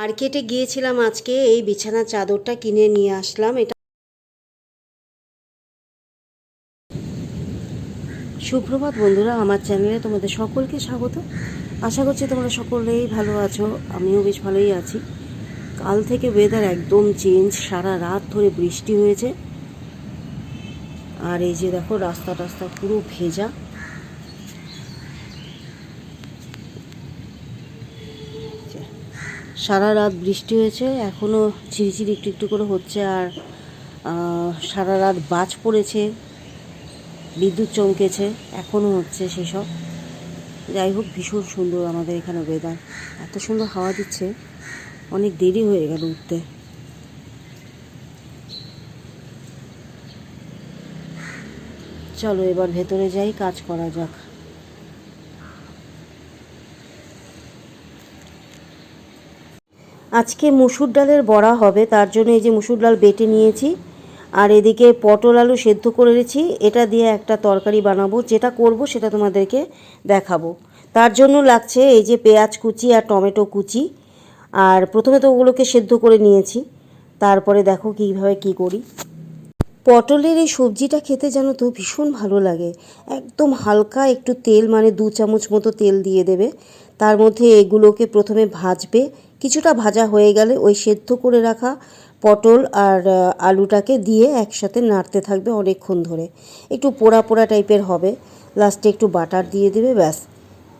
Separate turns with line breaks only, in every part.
মার্কেটে গিয়েছিলাম আজকে, এই বিছানার চাদরটা কিনে নিয়ে আসলাম। এটা সুপ্রভাত বন্ধুরা, আমার চ্যানেলে তোমাদের সকলকে স্বাগত। আশা করছি তোমরা সকলেই ভালো আছো, আমিও বেশ ভালোই আছি। কাল থেকে ওয়েদার একদম চেঞ্জ সারা রাত ধরে বৃষ্টি হয়েছে। আর এই যে দেখো, রাস্তা টাস্তা পুরো ভেজা। সারা রাত বৃষ্টি হয়েছে এখনও ঝিরিঝিরি একটু একটু করে হচ্ছে আর সারা রাত বাজ পড়েছে, বিদ্যুৎ চমকেছে এখনও হচ্ছে সেসব। যাই হোক, ভীষণ সুন্দর আমাদের এখানে ওয়েদার এত সুন্দর হাওয়া দিচ্ছে, অনেক দেরি হয়ে গেল উঠতে। চলো এবার ভেতরে যাই, কাজ করা যাক। আজকে মুসুর ডালের বড়া হবে, তার জন্য এই যে মুসুর ডাল বেটে নিয়েছি, আর এদিকে পটল আলু সেদ্ধ করে রেখেছি এটা দিয়ে একটা তরকারি বানাবো, যেটা করব সেটা তোমাদেরকে দেখাবো। তার জন্য লাগছে এই যে পেঁয়াজ কুচি আর টমেটো কুচি, আর প্রথমে তো ওগুলোকে সেদ্ধ করে নিয়েছি, তারপরে দেখো কীভাবে কি করি। পটলের এই সবজিটা খেতে জানো তো ভীষণ ভালো লাগে, একদম হালকা একটু তেল মানে দু চামচ মতো তেল দিয়ে দেবে, তার মধ্যে এগুলোকে প্রথমে ভাজবে কিছুটা ভাজা হয়ে গেলে ওই সেদ্ধ করে রাখা পটল আর আলুটাকে দিয়ে একসাথে নাড়তে থাকবে অনেকক্ষণ ধরে। একটু পোড়া পোড়া টাইপের হবে। লাস্টে একটু বাটার দিয়ে দেবে, ব্যাস।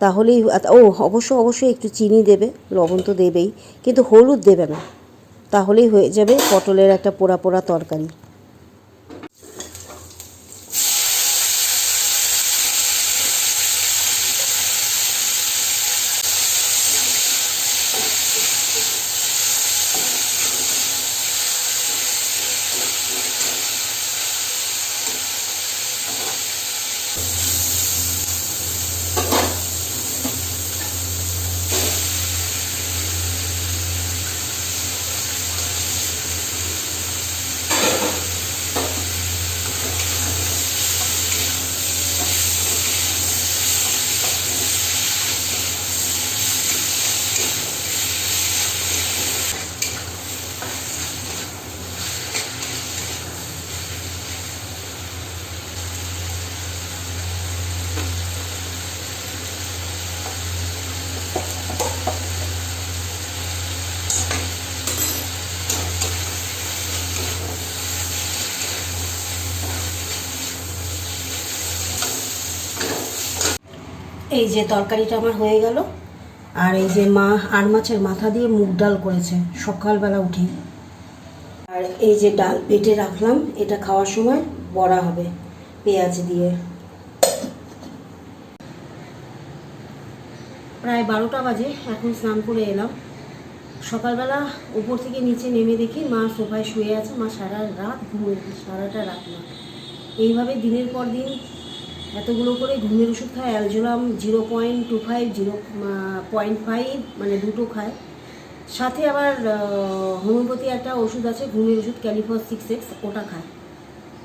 তাহলেই ও, অবশ্য, অবশ্যই একটু চিনি দেবে, লবণ তো দেবেই, কিন্তু হলুদ দেবে না। তাহলেই হয়ে যাবে পটলের একটা পোড়া পোড়া তরকারি। এই যে তরকারিটা আমার হয়ে গেল। আর এই যে মা আর মাছের মাথা দিয়ে মুগ ডাল করেছে, সকালবেলা উঠি। আর এই যে ডাল বেটে রাখলাম, এটা খাওয়ার সময় বড়া হবে, পেঁয়াজ দিয়ে। প্রায় বারোটা বাজে, এখন স্নান করে এলাম। সকালবেলা উপর থেকে নিচে নেমে দেখি মা সোফায় শুয়ে আছে, মা সারা রাত ঘুমিয়েছে সারাটা রাত না এইভাবে দিনের পর দিন এতগুলো করে ঘুমের ওষুধ খায়, Alzolam zero point two five, zero point five মানে দুটো খায়। সাথে আবার হোমিওপ্যাথি একটা ওষুধ আছে, ঘুমের ওষুধ ক্যালিফস সিক্স এক্স ওটা খায়।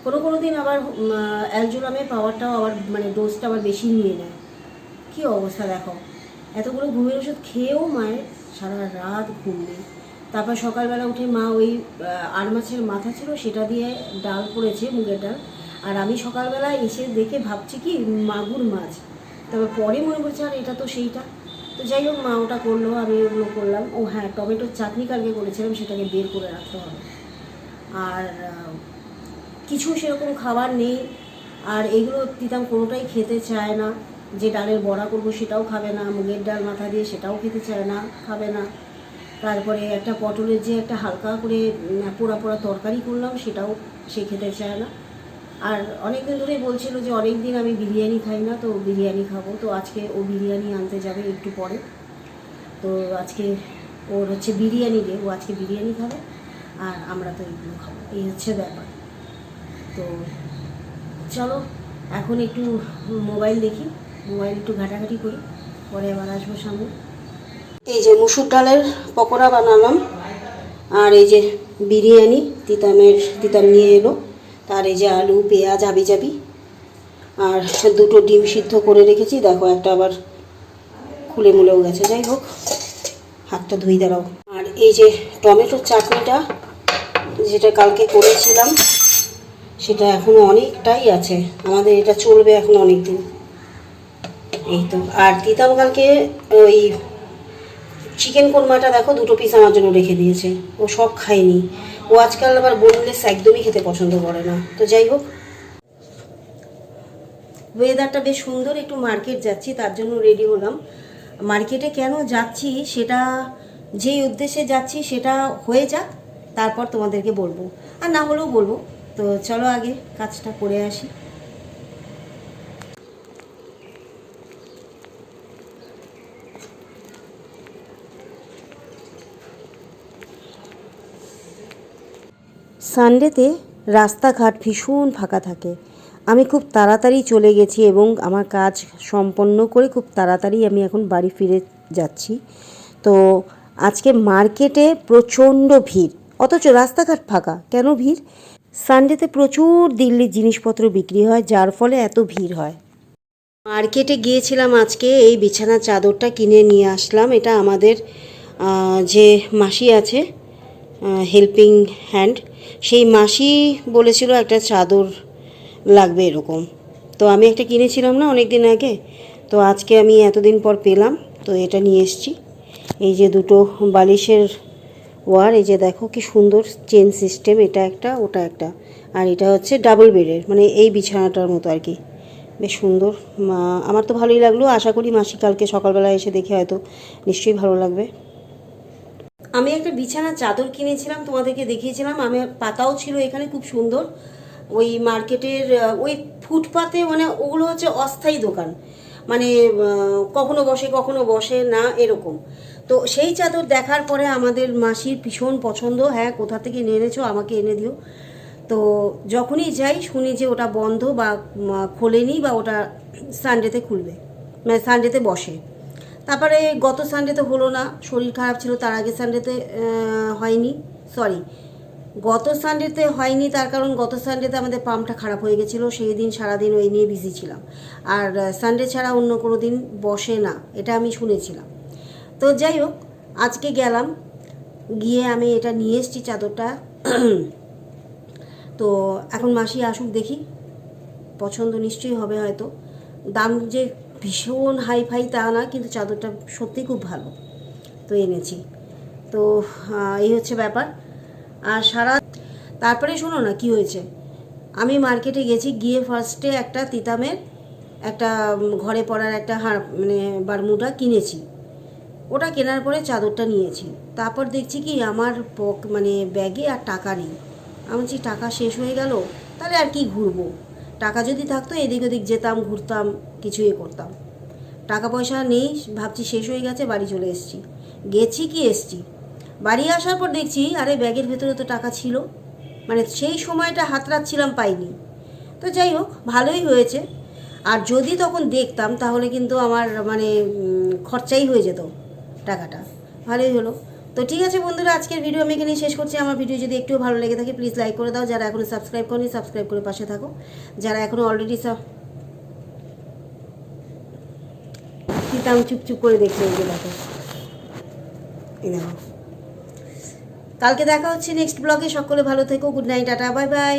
কোনো কোনো দিন আবার অ্যালজোরামের পাওয়ারটাও আবার মানে ডোজটা আবার বেশি নিয়ে নেয়। কী অবস্থা দেখো। এতগুলো ঘুমের ওষুধ খেয়েও মায়ের সারা রাত ঘুম নেই। তারপর সকালবেলা উঠে মা ওই আর মাছের মাথা ছিল, সেটা দিয়ে ডাল করেছে মুগের ডাল। আর আমি সকালবেলা এসে দেখে ভাবছি কি, মাগুর মাছ। তারপর পরে মনে করছে, আর, এটা তো সেইটা। তো যাই হোক, মা ওটা করল, আমি ওগুলো করলাম। ও হ্যাঁ টমেটোর চাটনি কালকে করেছিলাম, সেটাকে বের করে রাখতে হবে। আর কিছু সেরকম খাবার নেই। আর এগুলো তিতাম কোনোটাই খেতে চায় না। যে ডালের বড়া করব সেটাও খাবে না, মুগের ডাল মাথা দিয়ে সেটাও খেতে চায় না, খাবে না। তারপরে একটা পটলের যে একটা হালকা করে পোড়া পোড়া তরকারি করলাম, সেটাও সে খেতে চায় না। আর অনেক দিন ধরেই বলছিল যে অনেক দিন আমি বিরিয়ানি খাই না, তো বিরিয়ানি খাব। তো আজকে ও বিরিয়ানি আনতে যাবে একটু পরে। তো আজকে ওর হচ্ছে বিরিয়ানি ডে, ও আজকে বিরিয়ানি খাবে আর আমরা তো এগুলো খাব। এই হচ্ছে ব্যাপার। তো চলো, এখন একটু মোবাইল দেখি, মোবাইল একটু ঘাটাঘাটি করি, পরে আবার আসব সামনে। এই যে মুসুর ডালের পকোড়া বানালাম, আর এই যে বিরিয়ানি, তিতামের, তিতাম নিয়ে এলো। তার এই যে আলু, পেঁয়াজ আবি যাবি আর দুটো ডিম সিদ্ধ করে রেখেছি। দেখো, একটা আবার খুলে মুলেও গেছে। যাই হোক, হাতটা ধুই দাঁড়াও। আর এই যে টমেটোর চাটনিটা, যেটা কালকে করেছিলাম, সেটা এখনও অনেকটাই আছে। আমাদের এটা চলবে এখন অনেক দিন এই তো, আর দিতাম কালকে ওই চিকেন কোরমাটা দেখো দুটো পিস আমার জন্য রেখে দিয়েছে। ও সব খায়নি। ও আজকাল আবার বোনলেস একদমই খেতে পছন্দ করে না। তো যাই হোক। ওয়েদারটা বেশ সুন্দর, একটু মার্কেট যাচ্ছি, তার জন্য রেডি হলাম। মার্কেটে কেন যাচ্ছি, সেটা যেই উদ্দেশ্যে যাচ্ছি, সেটা হয়ে যাক, তারপর তোমাদেরকে বলব। আর না হলেও বলব। তো চলো আগে কাজটা করে আসি। সানডেতে রাস্তাঘাট ভীষণ ফাঁকা থাকে। আমি খুব তাড়াতাড়ি চলে গেছি এবং আমার কাজ সম্পন্ন করে খুব তাড়াতাড়ি আমি এখন বাড়ি ফিরে যাচ্ছি। তো আজকে মার্কেটে প্রচণ্ড ভিড়। অথচ রাস্তাঘাট ফাঁকা। কেন ভিড়? সানডেতে প্রচুর দিল্লির জিনিসপত্র বিক্রি হয়, যার ফলে এত ভিড় হয়। মার্কেটে গিয়েছিলাম আজকে, এই বিছানার চাদরটা কিনে নিয়ে আসলাম। এটা আমাদের যে মাসি আছে হেল্পিং হ্যান্ড সেই মাসি বলেছিল একটা চাদর লাগবে এরকম। তো আমি একটা কিনেছিলাম না অনেক দিন আগে। তো আজকে আমি এতদিন পর পেলাম, তো এটা নিয়ে এসেছি। এই যে দুটো বালিশের ওয়ার, এই যে দেখো কি সুন্দর চেন সিস্টেম, এটা একটা, ওটা একটা। আর এটা হচ্ছে ডাবল বেডের মানে এই বিছানাটার মতো আর কি। বেশ সুন্দর। আমার তো ভালোই লাগল। আশা করি মাসি কালকে সকালবেলা এসে দেখে হয়তো নিশ্চয়ই ভালো লাগবে। আমি একটা বিছানা চাদর কিনেছিলাম, তোমাদেরকে দেখিয়েছিলাম। আমি, পাতাও ছিল এখানে খুব সুন্দর। ওই মার্কেটের ওই ফুটপাতে মানে ওগুলো হচ্ছে অস্থায়ী দোকান। মানে কখনো বসে কখনো বসে না, এরকম। তো সেই চাদর দেখার পরে আমাদের মাসির ভীষণ পছন্দ। হ্যাঁ কোথা থেকে নিয়ে এনেছো, আমাকে এনে দিও। তো যখনই যাই, শুনি যে ওটা বন্ধ বা খোলেনি বা ওটা সানডেতে খুলবে। মানে সানডেতে বসে। তারপরে গত সানডেতে হলো না, শরীর খারাপ ছিল, তার আগে সানডেতে হয়নি সরি গত সানডেতে হয়নি, তার কারণ গত সানডেতে আমাদের পাম্পটা খারাপ হয়ে গেছিল সেই দিন সারাদিন ওই নিয়ে বিজি ছিলাম। আর সানডে ছাড়া অন্য কোনো দিন বসে না, এটা আমি শুনেছিলাম। তো যাই হোক, আজকে গেলাম, গিয়ে আমি এটা নিয়ে এসেছি চাদরটা। তো এখন মাসি আসুক দেখি, পছন্দ নিশ্চয়ই হবে হয়তো। দাম যে ভীষণ হাই ফাই তা না, কিন্তু চাদরটা সত্যি খুব ভালো। তো এনেছি। তো এই হচ্ছে ব্যাপার। আর সারা তারপরে শোনো না, কি হয়েছে? আমি মার্কেটে গেছি, গিয়ে ফার্স্টে একটা তিতামের, একটা ঘরে পড়ার একটা হাড় মানে বারমুডা কিনেছি। ওটা কেনার পরে চাদরটা নিয়েছি। তারপর দেখছি কি, আমার পক মানে ব্যাগে আর টাকা নেই। আমি বলছি, টাকা শেষ হয়ে গেল, তাহলে আর কি ঘুরবো? টাকা যদি থাকতো, এদিক ওদিক যেতাম, ঘুরতাম, কিছুই করতাম। টাকা পয়সা নেই, ভাবছি শেষ হয়ে গেছে, বাড়ি চলে এসেছি। গেছি কি এসছি? বাড়ি আসার পর দেখছি, আরে ব্যাগের ভেতরে তো টাকা ছিল। মানে সেই সময়টা হাতড়াচ্ছিলাম পাইনি। তো যাই হোক, ভালোই হয়েছে। আর যদি তখন দেখতাম, তাহলে কিন্তু আমার মানে খরচাই হয়ে যেত টাকাটা। ভালোই হলো। তো ঠিক আছে বন্ধুরা, আজকের ভিডিও আমি এখানেই শেষ করছি। আমার ভিডিও যদি একটু ভালো লেগে থাকে প্লিজ লাইক করে দাও। যারা এখনও সাবস্ক্রাইব করনি সাবস্ক্রাইব করে পাশে থাকো। যারা এখনও অলরেডি সব সীতাম চুপচুপ করে দেখছি এই এই দেখো। কালকে দেখা হচ্ছে নেক্সট ব্লগে সকলে ভালো থেকো। Good night tata bye bye